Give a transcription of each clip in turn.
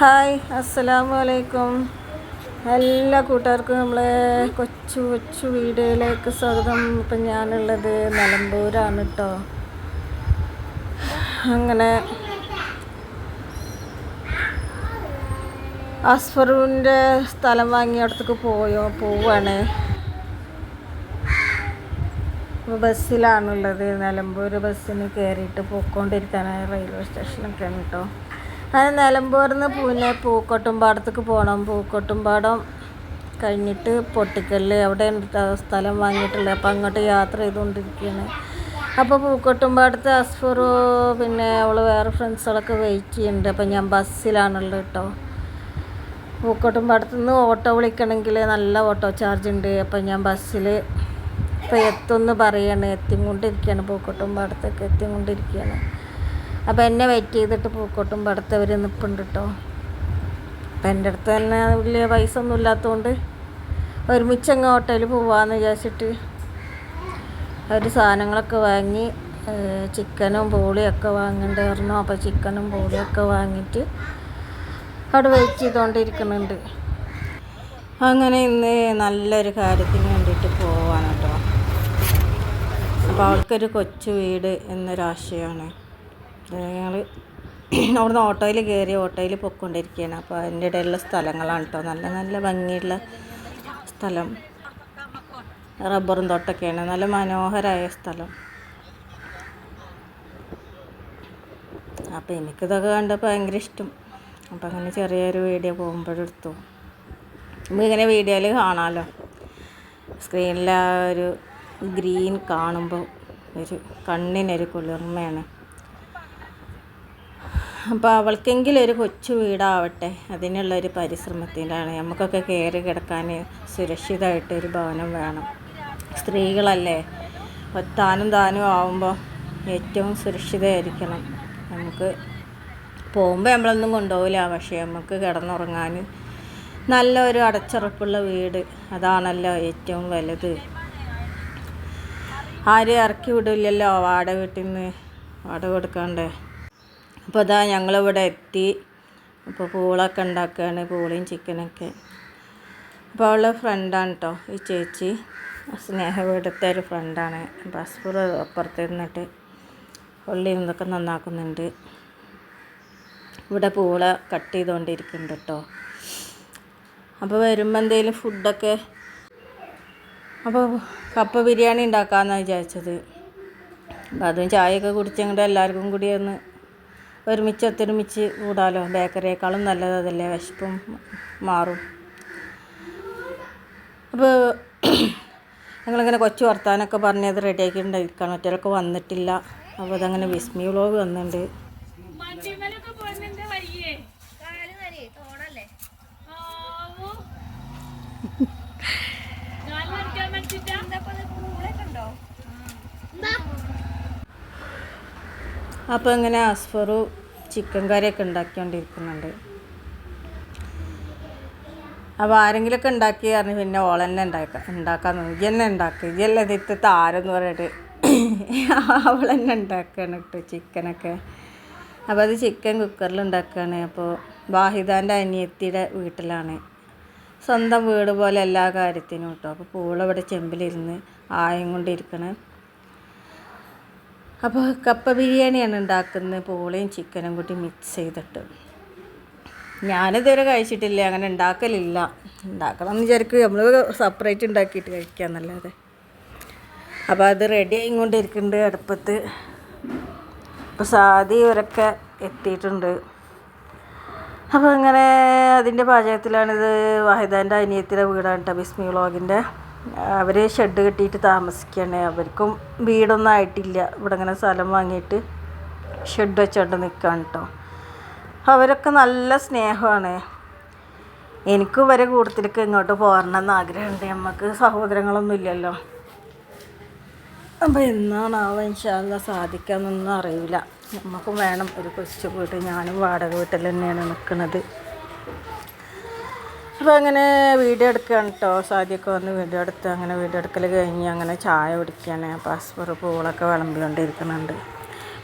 Hi അസ്സലാമു അലൈക്കും എല്ലാ കൂട്ടുകാർക്കും നമ്മളെ കൊച്ചു കൊച്ചു വീഡിയോയിലേക്ക് സ്വാഗതം. ഇപ്പം ഞാനുള്ളത് നിലമ്പൂരാണ് കേട്ടോ അങ്ങനെ അസ്ഫറുവിന്റെ സ്ഥലം വാങ്ങിയിടത്തേക്ക് പോയോ പോവാണ്. ബസ്സിലാണുള്ളത്. നിലമ്പൂർ ബസ്സിന് കയറിയിട്ട് പോയിക്കൊണ്ടിരിക്കാനായ റെയിൽവേ സ്റ്റേഷനൊക്കെയാണ് കേട്ടോ അത് നിലമ്പൂർന്ന് പിന്നെ പൂനെ പൂക്കോട്ടുംപാടത്തേക്ക് പോകണം പൂക്കോട്ടുംപാടം കഴിഞ്ഞിട്ട് പൊട്ടിക്കല്ല് അവിടെ സ്ഥലം വാങ്ങിയിട്ടുള്ളത് അപ്പം അങ്ങോട്ട് യാത്ര ചെയ്തുകൊണ്ടിരിക്കുകയാണ് അപ്പോൾ പൂക്കോട്ടുംപാടത്ത് അസ്ഫറു പിന്നെ അവൾ വേറെ ഫ്രണ്ട്സുകളൊക്കെ വെയിറ്റ് ചെയ്യുന്നുണ്ട് അപ്പം ഞാൻ ബസ്സിലാണുള്ളത് കേട്ടോ പൂക്കോട്ടുംപാടത്ത് നിന്ന് ഓട്ടോ വിളിക്കണമെങ്കിൽ നല്ല ഓട്ടോ ചാർജ് ഉണ്ട് അപ്പം ഞാൻ ബസ്സിൽ ഇപ്പോൾ എത്തുമെന്ന് പറയാണ്. എത്തിക്കൊണ്ടിരിക്കുകയാണ് പൂക്കോട്ടുംപാടത്തേക്ക് എത്തിക്കൊണ്ടിരിക്കുകയാണ് അപ്പോൾ എന്നെ വെയിറ്റ് ചെയ്തിട്ട് പൂക്കോട്ടും പടത്തവർ നിൽപ്പുണ്ട് കേട്ടോ അപ്പം എന്റെ അടുത്ത് തന്നെ വലിയ പൈസ ഒന്നും ഇല്ലാത്തതുകൊണ്ട് ഒരുമിച്ച് അങ്ങ് ഹോട്ടലിൽ പോവാമെന്ന് വിചാരിച്ചിട്ട് അവർ സാധനങ്ങളൊക്കെ വാങ്ങി ചിക്കനും പോളിയൊക്കെ വാങ്ങണ്ടായിരുന്നു അപ്പോൾ ചിക്കനും പോളിയൊക്കെ വാങ്ങിയിട്ട് അവിടെ വെയിറ്റ് ചെയ്തുകൊണ്ടിരിക്കുന്നുണ്ട് അങ്ങനെ ഇന്ന് നല്ലൊരു കാര്യത്തിന് വേണ്ടിയിട്ട് പോവാണ് കേട്ടോ അപ്പോൾ അവൾക്കൊരു കൊച്ചു വീട് എന്നൊരാശയമാണ് ഞങ്ങൾ അവിടുന്ന് ഓട്ടോയിൽ കയറി ഓട്ടോയിൽ പൊയ്ക്കൊണ്ടിരിക്കുകയാണ് അപ്പോൾ അതിന്റെ ഇടയിലുള്ള സ്ഥലങ്ങളാണ് കേട്ടോ നല്ല നല്ല ഭംഗിയുള്ള സ്ഥലം. റബ്ബറും തോട്ടൊക്കെയാണ്. നല്ല മനോഹരമായ സ്ഥലം. അപ്പോൾ എനിക്കിതൊക്കെ കണ്ടപ്പോൾ ഭയങ്കര ഇഷ്ടം. അപ്പോൾ അങ്ങനെ ചെറിയൊരു വീഡിയോ പോകുമ്പോഴെടുത്തു നമുക്കിങ്ങനെ വീഡിയോയിൽ കാണാമല്ലോ സ്ക്രീനിൽ ഒരു ഗ്രീൻ കാണുമ്പോൾ ഒരു കണ്ണിനൊരു കുളിർമയാണ്. അപ്പോൾ അവൾക്കെങ്കിലും ഒരു കൊച്ചു വീടാവട്ടെ. അതിനുള്ള ഒരു പരിശ്രമത്തിലാണ്. നമുക്കൊക്കെ കയറി കിടക്കാൻ സുരക്ഷിതമായിട്ട് ഒരു ഭവനം വേണം. സ്ത്രീകളല്ലേ? ഒത്താനും താനും ആവുമ്പോൾ ഏറ്റവും സുരക്ഷിതമായിരിക്കണം നമുക്ക് പോകുമ്പോൾ നമ്മളൊന്നും കൊണ്ടുപോകില്ല പക്ഷേ നമുക്ക് കിടന്നുറങ്ങാൻ നല്ലൊരു അടച്ചുറപ്പുള്ള വീട്. അതാണല്ലോ ഏറ്റവും വലുത്. ആരും ഇറക്കി വിടില്ലല്ലോ വാടക വീട്ടിൽ നിന്ന് വാടക കൊടുക്കാണ്ടേ. അപ്പോൾ അതാ ഞങ്ങളിവിടെ എത്തി. അപ്പോൾ പൂളൊക്കെ ഉണ്ടാക്കുകയാണ് പൂളയും ചിക്കനൊക്കെ അപ്പോൾ അവളുടെ ഫ്രണ്ടാണ് കേട്ടോ ഈ ചേച്ചി. സ്നേഹ വീടത്തെ ഒരു ഫ്രണ്ടാണ് ബസ്പൂർ അപ്പുറത്ത് നിന്നിട്ട് ഉള്ളി ഇതൊക്കെ നന്നാക്കുന്നുണ്ട്. ഇവിടെ പൂള കട്ട് ചെയ്തുകൊണ്ടിരിക്കുന്നുണ്ട് കേട്ടോ അപ്പോൾ വരുമ്പോൾ എന്തെങ്കിലും ഫുഡൊക്കെ അപ്പോൾ കപ്പ ബിരിയാണി ഉണ്ടാക്കാമെന്നാണ് വിചാരിച്ചത്. അപ്പോൾ അതും ചായയൊക്കെ കുടിച്ചങ്ങോട്ട് എല്ലാവർക്കും കൂടി ഒന്ന് ഒരുമിച്ച് ഒത്തൊരുമിച്ച് കൂടാലോ? ബേക്കറിയേക്കാളും നല്ലത് അതല്ലേ? വിശപ്പും മാറും. അപ്പോൾ ഞങ്ങളിങ്ങനെ കൊച്ചു വർത്താനൊക്കെ പറഞ്ഞ് അത് റെഡിയാക്കി ഉണ്ടായിരിക്കണം മറ്റൊരൊക്കെ വന്നിട്ടില്ല. അപ്പോൾ അതങ്ങനെ വിസ്മി വ്ളോഗ് വന്നിട്ടുണ്ട്. അപ്പോൾ ഇങ്ങനെ അസ്ഫറു ചിക്കൻ കറിയൊക്കെ ഉണ്ടാക്കിക്കൊണ്ടിരിക്കുന്നുണ്ട്. അപ്പോൾ ആരെങ്കിലുമൊക്കെ ഉണ്ടാക്കി പറഞ്ഞു പിന്നെ ഓൾ തന്നെ ഉണ്ടാക്കാം ഉണ്ടാക്കാൻ നോക്കി. തന്നെ ഉണ്ടാക്കുക ഇജ്ജല്ലേ ഇതിത്തെ താരെന്ന് പറഞ്ഞിട്ട് അവൾ തന്നെ ഉണ്ടാക്കുകയാണ് കേട്ടോ ചിക്കനൊക്കെ. അപ്പോൾ അത് ചിക്കൻ കുക്കറിൽ ഉണ്ടാക്കുകയാണ് അപ്പോൾ വാഹിദാന്റെ അനിയത്തിയുടെ വീട്ടിലാണ്. സ്വന്തം വീട് പോലെ എല്ലാ കാര്യത്തിനും കേട്ടോ അപ്പോൾ പൂളവിടെ ചെമ്പിലിരുന്ന് ആയം കൊണ്ടിരിക്കണേ അപ്പോൾ കപ്പ ബിരിയാണിയാണ് ഉണ്ടാക്കുന്നത്. പൂളയും ചിക്കനും കൂട്ടി മിക്സ് ചെയ്തിട്ട്. ഞാനിതുവരെ കഴിച്ചിട്ടില്ല. അങ്ങനെ ഉണ്ടാക്കലില്ല. ഉണ്ടാക്കണം എന്ന് വിചാരിക്കും. നമ്മൾ സെപ്പറേറ്റ് ഉണ്ടാക്കിയിട്ട് കഴിക്കുക എന്നല്ലാതെ. അപ്പോൾ അത് റെഡി ആയിക്കൊണ്ടിരിക്കുന്നുണ്ട് അടുപ്പത്ത്. അപ്പോൾ സാദി ഇവരൊക്കെ എത്തിയിട്ടുണ്ട്. അപ്പോൾ അങ്ങനെ അതിന്റെ പാചകത്തിലാണിത്. വാഹിദാന്റെ അനിയത്തിയുടെ വീടാണ് കേട്ടോ. ബിസ്മി വ്ളോഗിന്റെ. അവർ ഷെഡ് കെട്ടിയിട്ട് താമസിക്കുകയാണ് അവർക്കും വീടൊന്നും ആയിട്ടില്ല. ഇവിടെ ഇങ്ങനെ സ്ഥലം വാങ്ങിയിട്ട് ഷെഡ് വെച്ചോണ്ട് നിൽക്കുകയാണ് കേട്ടോ അവരൊക്കെ നല്ല സ്നേഹമാണ്. എനിക്കും വരെ കൂടുതലേക്ക് ഇങ്ങോട്ട് പോരണമെന്ന് ആഗ്രഹമുണ്ട്. നമുക്ക് സഹോദരങ്ങളൊന്നും ഇല്ലല്ലോ. അപ്പോൾ ആ ഇൻഷാല്ല സാധിക്കാമെന്നൊന്നും അറിയില്ല. നമുക്കും വേണം ഒരു കൊച്ചു വീട്ട് ഞാനും വാടക വീട്ടിൽ തന്നെയാണ് നിൽക്കുന്നത് അപ്പോൾ അങ്ങനെ വീഡിയോ എടുക്കുകയാണ് കേട്ടോ സാദ്യമൊക്കെ വന്ന് വീഡിയോ എടുത്ത് അങ്ങനെ വീഡിയോ എടുക്കൽ കഴിഞ്ഞ് അങ്ങനെ ചായ കുടിക്കുകയാണ് പാസ്പോർട്ട് പൂളൊക്കെ വിളമ്പിക്കൊണ്ടിരിക്കുന്നുണ്ട്.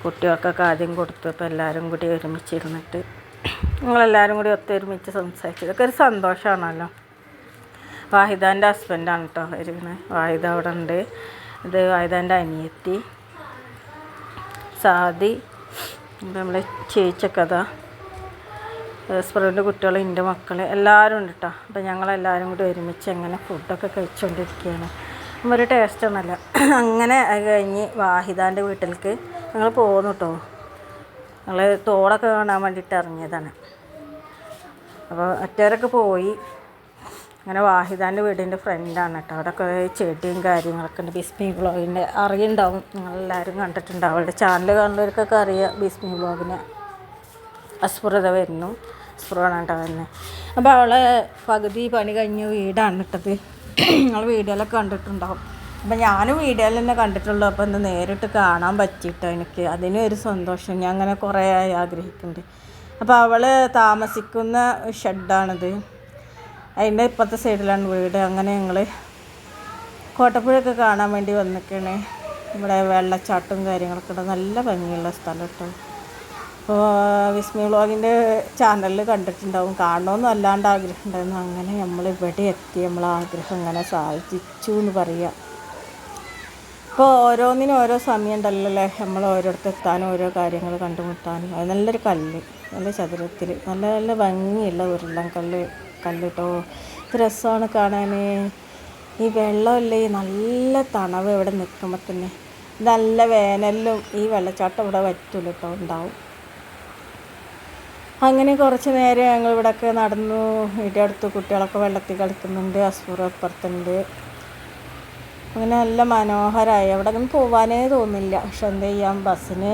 കുട്ടികൾക്കൊക്കെ ആദ്യം കൊടുത്തു. അപ്പോൾ എല്ലാവരും കൂടി ഒരുമിച്ചിരുന്നിട്ട് നിങ്ങളെല്ലാവരും കൂടി ഒത്തൊരുമിച്ച് സംസാരിച്ചു. ഇതൊക്കെ ഒരു സന്തോഷമാണല്ലോ വാഹിദാന്റെ ഹസ്ബൻഡാണ് കേട്ടോ ഇരിക്കുന്നത് വാഹിദ അവിടെ ഉണ്ട്. ഇത് വാഹിദാന്റെ അനിയത്തി. സാദി. നമ്മളെ ചേച്ചക്കഥ സ്പ്രൂവിന്റെ കുട്ടികൾ എന്റെ മക്കൾ എല്ലാവരും ഉണ്ട് കേട്ടോ അപ്പോൾ ഞങ്ങളെല്ലാവരും കൂടി ഒരുമിച്ച് അങ്ങനെ ഫുഡൊക്കെ കഴിച്ചുകൊണ്ടിരിക്കുകയാണ് അപ്പോൾ ഒരു ടേസ്റ്റ് ഒന്നല്ല അങ്ങനെ കഴിഞ്ഞ് വാഹിദാന്റെ വീട്ടിലേക്ക് ഞങ്ങൾ പോകുന്നു കേട്ടോ ഞങ്ങൾ തോടൊക്കെ കാണാൻ വേണ്ടിയിട്ട് ഇറങ്ങിയതാണ്. അപ്പോൾ മറ്റവരൊക്കെ പോയി. അങ്ങനെ വാഹിദാന്റെ വീടിന്റെ ഫ്രണ്ടാണ് കേട്ടോ അവിടെ കുറേ ചെടിയും കാര്യങ്ങളൊക്കെ ഉണ്ട്. ബിസ്മി ബ്ലോഗിന്റെ അറിയുണ്ടാവും. നിങ്ങളെല്ലാവരും കണ്ടിട്ടുണ്ടാവും. അവളുടെ ചാനൽ കാണുന്നവർക്കൊക്കെ അറിയാം ബിസ്മി ബ്ലോഗിനെ അസ്ഫുറത വരുന്നു അസ്ഫുറാണ് തന്നെ അപ്പോൾ അവളെ പകുതി പണി കഴിഞ്ഞ് വീടാണ് ഇട്ടത്. നിങ്ങൾ വീഡിയോയിലൊക്കെ കണ്ടിട്ടുണ്ടാവും. അപ്പം ഞാനും വീഡിയോയിൽ തന്നെ കണ്ടിട്ടുള്ളൂ. അപ്പോൾ ഒന്ന് നേരിട്ട് കാണാൻ പറ്റിയിട്ടോ എനിക്ക്. അതിനും ഒരു സന്തോഷം. ഞാൻ അങ്ങനെ കുറേ ആയി ആഗ്രഹിക്കുന്നുണ്ട് അപ്പോൾ അവൾ താമസിക്കുന്ന ഷെഡാണിത്. അതിന്റെ ഇപ്പുറത്തെ സൈഡിലാണ് വീട്. അങ്ങനെ ഞങ്ങൾ കോട്ടപ്പുഴയൊക്കെ കാണാൻ വേണ്ടി വന്നിട്ടാണ് ഇവിടെ വെള്ളച്ചാട്ടും കാര്യങ്ങളൊക്കെ ഉണ്ട്. നല്ല ഭംഗിയുള്ള സ്ഥലം കേട്ടോ. വിസ്മി വ്ളോഗിന്റെ ചാനലിൽ കണ്ടിട്ടുണ്ടാവും. കാണണമെന്നും അല്ലാണ്ട് ആഗ്രഹം ഉണ്ടായിരുന്നു അങ്ങനെ നമ്മൾ ഇവിടെ എത്തി. നമ്മൾ ആഗ്രഹം അങ്ങനെ സാധിച്ചു എന്ന് പറയാം. ഇപ്പോൾ ഓരോന്നിനും ഓരോ സമയം ഉണ്ടല്ലോ അല്ലേ? നമ്മൾ ഓരോരുത്തർ എത്താനും ഓരോ കാര്യങ്ങൾ കണ്ടുമുട്ടാനും അത് നല്ലൊരു കല്ല് നല്ല ചതുരത്തിൽ നല്ല നല്ല ഭംഗിയുള്ള ഉരുളൻ കല്ല് കല്ലിട്ടോ. രസമാണ് കാണാൻ. ഈ വെള്ളമല്ലേ? നല്ല തണവ് ഇവിടെ നിൽക്കുമ്പോൾ തന്നെ. നല്ല വേനലിലും ഈ വെള്ളച്ചാട്ടം ഇവിടെ വറ്റില്ല കേട്ടോ ഉണ്ടാവും. അങ്ങനെ കുറച്ച് നേരം ഞങ്ങൾ ഇവിടെയൊക്കെ നടന്നു. വീടിന്റെ അടുത്ത് കുട്ടികളൊക്കെ വെള്ളത്തിൽ കളിക്കുന്നുണ്ട് അസ്ഫൂർ അപ്പുറത്തുണ്ട്. അങ്ങനെ നല്ല മനോഹരമായി അവിടെ ഒന്നും പോവാനേ തോന്നില്ല. പക്ഷെ എന്ത് ചെയ്യാം? ബസ്സിന്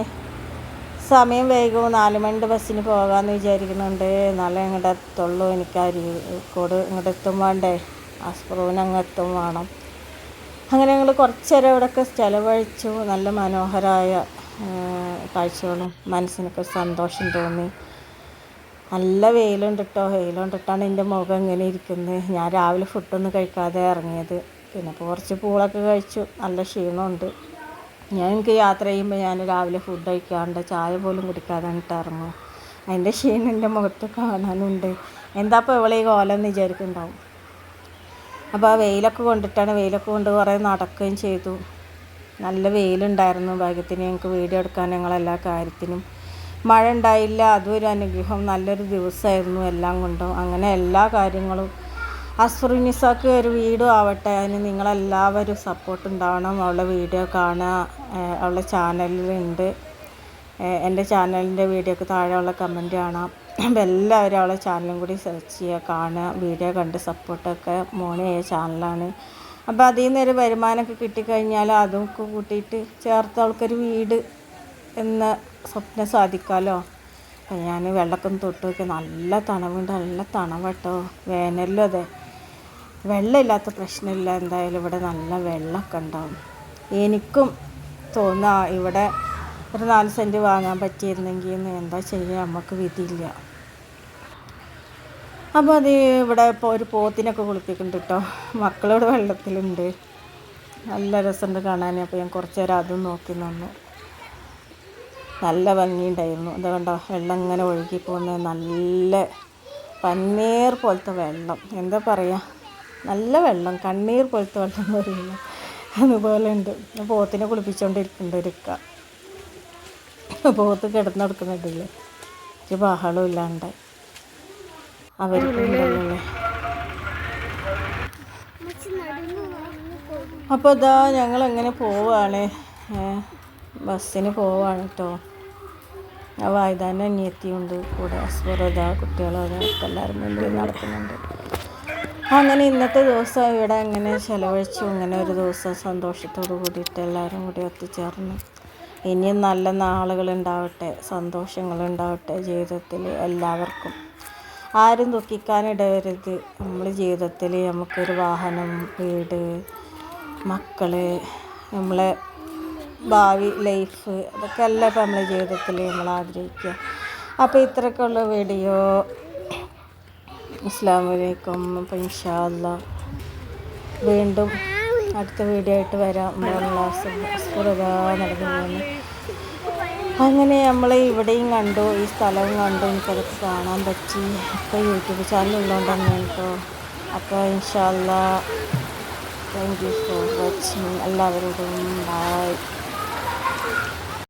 സമയം വൈകും. നാല് മണിന്റെ ബസ്സിന് പോകാമെന്ന് വിചാരിക്കുന്നുണ്ട്. എന്നാലേ ഇങ്ങോട്ട് എത്തുള്ളൂ. എനിക്ക് കോട് ഇങ്ങോട്ട് എത്തും വേണ്ടേ? അസ്പ്രൂവിന് അങ്ങ് എത്തും വേണം. അങ്ങനെ ഞങ്ങൾ കുറച്ച് നേരം ഇവിടെയൊക്കെ ചിലവഴിച്ചു. നല്ല മനോഹരമായ കാഴ്ചകളും മനസ്സിനൊക്കെ സന്തോഷം തോന്നി. നല്ല വെയിലുണ്ട് കേട്ടോ വെയിലുണ്ടിട്ടാണ് എന്റെ മുഖം ഇങ്ങനെ ഇരിക്കുന്നത്. ഞാൻ രാവിലെ ഫുഡൊന്നും കഴിക്കാതെ ഇറങ്ങിയത്. പിന്നെ ഇപ്പോൾ കുറച്ച് പൂളൊക്കെ കഴിച്ചു. നല്ല ക്ഷീണമുണ്ട്. ഞാൻ എനിക്ക് യാത്ര ചെയ്യുമ്പോൾ ഞാൻ രാവിലെ ഫുഡ് കഴിക്കാണ്ട് ചായ പോലും കുടിക്കാതെ ഇറങ്ങും. അതിന്റെ ക്ഷീണം എന്റെ മുഖത്ത് കാണാനുണ്ട്. എന്താ ഇപ്പോൾ ഇവളെ ഈ കോലം വിചാരിക്കുന്നുണ്ടാവും? അപ്പോൾ ആ വെയിലൊക്കെ കൊണ്ടിട്ടാണ് വെയിലൊക്കെ കൊണ്ട് കുറേ നടക്കുകയും ചെയ്തു. നല്ല വെയിലുണ്ടായിരുന്നു. ഭാഗ്യത്തിന് ഞങ്ങൾക്ക് വീഡിയോ എടുക്കാൻ ഞങ്ങളെല്ലാ കാര്യത്തിനും മഴ ഉണ്ടായില്ല അതും ഒരു അനുഗ്രഹം. നല്ലൊരു ദിവസമായിരുന്നു എല്ലാം കൊണ്ടും. അങ്ങനെ എല്ലാ കാര്യങ്ങളും. അസ്ഫറുനിസാക്ക് ഒരു വീഡിയോ ആവട്ടെ. അതിന് നിങ്ങളെല്ലാവരും സപ്പോർട്ട് ഉണ്ടാവണം. അവളുടെ വീഡിയോ കാണുക. അവളുടെ ചാനലിലുണ്ട്. എന്റെ ചാനലിന്റെ വീഡിയോക്ക് താഴെ ഉള്ള കമന്റ് കാണാം. അപ്പോൾ എല്ലാവരും അവളെ ചാനലും കൂടി സെർച്ച് ചെയ്യുക കാണുക. വീഡിയോ കണ്ട് സപ്പോർട്ടൊക്കെ മോണി ചെയ്യ ചാനലാണ്. അപ്പോൾ അതിൽ നിന്നൊരു വരുമാനമൊക്കെ കിട്ടിക്കഴിഞ്ഞാൽ അതൊക്കെ കൂട്ടിയിട്ട് ചേർത്ത് അവൾക്കൊരു വീട് എന്ന സ്വപ്നം സാധിക്കാമല്ലോ ഞാൻ വെള്ളമൊക്കെ തൊട്ട് നോക്കി നല്ല തണവുണ്ട് നല്ല തണവട്ടോ. വേനലിലും അതെ. വെള്ളമില്ലാത്ത പ്രശ്നമില്ല. എന്തായാലും ഇവിടെ നല്ല വെള്ളമൊക്കെ ഉണ്ടാവും. എനിക്കും തോന്നാ ഇവിടെ ഒരു നാല് സെന്റ് വാങ്ങാൻ പറ്റിയിരുന്നെങ്കിൽ എന്താ ചെയ്യുക നമുക്ക് വിധിയില്ല. അപ്പോൾ അത് ഇവിടെ ഇപ്പോൾ ഒരു പോത്തിനൊക്കെ കുളിപ്പിക്കുന്നുണ്ട് കേട്ടോ മക്കളോട് വെള്ളത്തിലുണ്ട്. നല്ല രസമുണ്ട് കാണാൻ അപ്പോൾ ഞാൻ കുറച്ച് നേരം അതും നോക്കി നിന്നു. നല്ല ഭംഗിയുണ്ടായിരുന്നു. അത് കണ്ടോ? വെള്ളം ഇങ്ങനെ ഒഴുകി പോകുന്നത് നല്ല പന്നീർ പോലത്തെ വെള്ളം. എന്താ പറയുക നല്ല വെള്ളം. കണ്ണീർ പോലത്തെ വെള്ളം എന്ന് പറയുന്നത്. അതുപോലെ ഉണ്ട്. പോത്തിനെ കുളിപ്പിച്ചുകൊണ്ടിരിക്കുന്നുണ്ട് ഒരുക്ക പോത്ത് കിടന്നു കൊടുക്കുന്നുണ്ടല്ലേ ഒരു ബഹളം ഇല്ലാണ്ട്. അവർക്കുണ്ടല്ലേ? അപ്പോൾ ഇതാ ഞങ്ങൾ എങ്ങനെ പോവാണ് ബസ്സിന് പോവാണ് കേട്ടോ ആ വായുദാന്റെ അനിയത്തിയുണ്ട്. കൂടെ അസ്വരത കുട്ടികളത് എല്ലാവരും മുമ്പിൽ നടക്കുന്നുണ്ട് അങ്ങനെ ഇന്നത്തെ ദിവസം ഇവിടെ അങ്ങനെ ചിലവഴിച്ചു. അങ്ങനെ ഒരു ദിവസം സന്തോഷത്തോടു കൂടിയിട്ട് എല്ലാവരും കൂടി ഒത്തുചേർന്നു. ഇനിയും നല്ല നാളുകളുണ്ടാവട്ടെ സന്തോഷങ്ങളുണ്ടാവട്ടെ ജീവിതത്തിൽ എല്ലാവർക്കും. ആരും ദുഃഖിക്കാനിടവരുത് നമ്മൾ ജീവിതത്തിൽ നമുക്കൊരു വാഹനം വീട് മക്കൾ നമ്മളെ ഭാവി ലൈഫ് അതൊക്കെ അല്ല ഇപ്പം നമ്മളെ ജീവിതത്തിൽ നമ്മൾ ആഗ്രഹിക്കുക. അപ്പോൾ ഇത്രയൊക്കെയുള്ള വീഡിയോ അസ്സാം വലൈക്കും അപ്പം ഇൻഷാല്ല വീണ്ടും അടുത്ത വീഡിയോ ആയിട്ട് വരാം. ക്ലാസ് സ്കൂളിതാ നടന്നു പോകുന്നു അങ്ങനെ നമ്മൾ ഇവിടെയും കണ്ടു ഈ സ്ഥലവും കണ്ടു. എനിക്കതൊക്കെ കാണാൻ പറ്റി. അപ്പോൾ യൂട്യൂബ് ചാനൽ ഉള്ളതുകൊണ്ട് തന്നെ കേട്ടോ അപ്പോൾ ഇൻഷാല്ല താങ്ക് യു ഫോർ വാച്ചിങ് എല്ലാവരോടും ബൈ